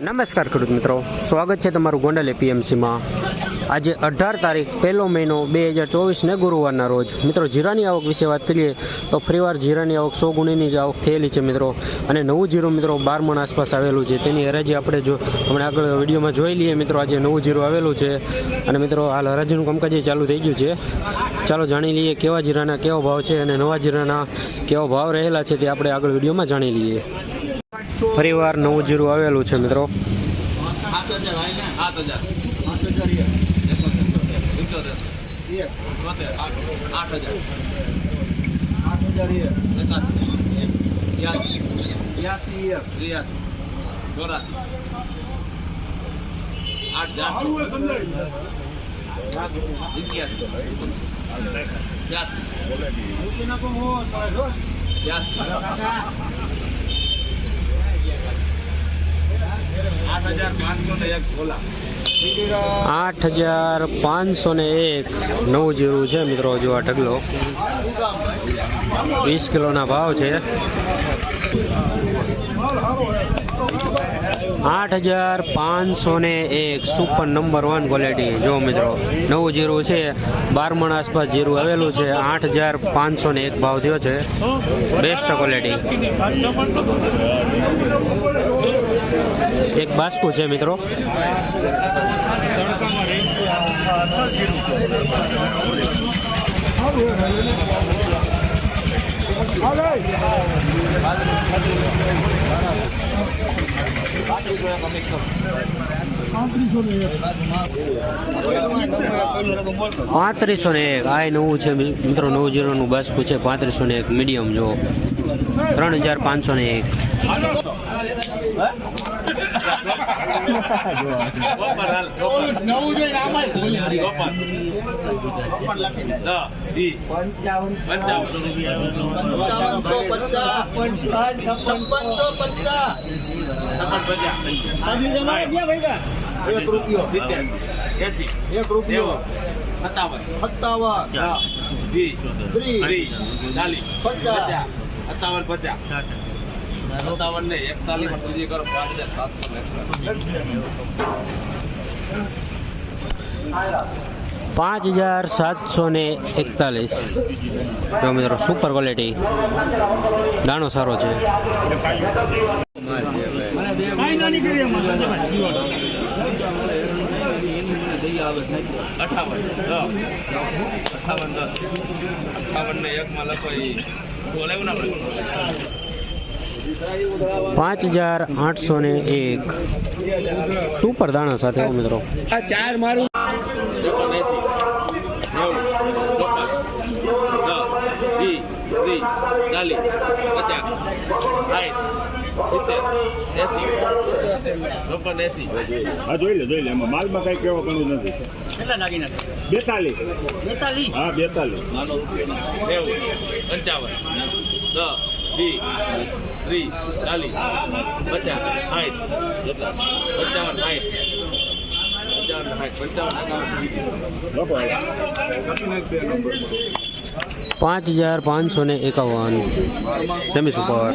નમસ્કાર ખેડૂત મિત્રો. સ્વાગત છે તમારું ગોંડલ એપીએમસીમાં. આજે અઢાર તારીખ, પહેલો મહિનો બે હજાર ચોવીસને ગુરુવારના રોજ. મિત્રો, જીરાની આવક વિશે વાત કરીએ તો ફરીવાર જીરાની આવક સો ગુણીની જ આવક થયેલી છે મિત્રો. અને નવું જીરું મિત્રો બાર મણ આસપાસ આવેલું છે. તેની હરાજી આપણે જો હમણાં આગળ વિડીયોમાં જોઈ લઈએ મિત્રો, આજે નવું જીરું આવેલું છે. અને મિત્રો, હાલ હરાજીનું કામકાજ ચાલુ થઈ ગયું છે. ચાલો જાણી લઈએ કેવા જીરાના કેવો ભાવ છે અને નવા જીરાના કેવો ભાવ રહેલા છે તે આપણે આગળ વિડીયોમાં જાણી લઈએ. ફરીવાર નવું જીરું આવેલું છે મિત્રો. સાત આઠ હજાર પાંચસો ને એક નવું જીરું છે મિત્રો, જો આ ઢગલો. વીસ કિલોના ભાવ છે. આઠ હજાર પાંચસો ને એક સુપર નંબર વન ક્વોલિટી જો મિત્રો નવું જીરું છે બાર મણ આસપાસ જીરું આવેલું છે. આઠ હજાર પાંચસો ને એક ભાવ થયો છે. બેસ્ટ ક્વોલિટી એક બાસ્કુ છે, મિત્રો. પાંત્રીસો ને એક. આ નવું છે મિત્રો, નવું જીરોનું બાસ્કુ છે. પાંત્રીસો ને એક મીડિયમ, જો. ત્રણ હજાર પાંચસો ને એક. એક રૂપિયો. એક રૂપિયો. સત્તાવન. ત્રીસ. પચાસ. સત્તાવન પચાસ. સત્તાવન ને એકતાલીસ સુધી કરો પાંચ હજાર સાતસો પાંચ હજાર સાતસો ને એકતાલીસ. મિત્રો સુપર ક્વોલિટી દાણો સારો છે. અઠાવન અઠાવન દસ. અઠાવન ને એક માં લખો પાંચ હજાર આઠસો ને એક. સુપર દાણા સાથે મિત્રો? આ ચાર મારું. ચાલીસ પચાસ. ચોપન એસી હા જોઈ લે જોઈ લે. એમાં માલમાં કઈ કેવા પણ નથી. બેતાલીસ. હા બેતાલીસ. નાનો રૂપિયો નેવું પંચાવન દસ વીસ ત્રીસ ચાલીસ પચાસ સાઠ જેટલા પંચાવન સાઠ. પંચાવન સાઠ પંચાવન એકાવન પાંચ હજાર પાંચસો ને એકાવન. Semi super.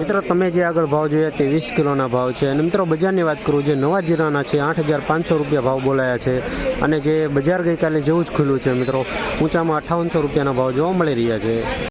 મિત્રો, તમે જે આગળ ભાવ જોયા તે વીસ કિલોના ભાવ છે. અને મિત્રો, બજારની વાત કરું, જે નવા જીરાના છે, આઠ હજાર પાંચસો રૂપિયા ભાવ બોલાયા છે. અને જે બજાર ગઈકાલે જેવું જ ખુલ્લું છે, મિત્રો. ઊંચામાં અઠાવનસો રૂપિયાના ભાવ જોવા મળી રહ્યા છે.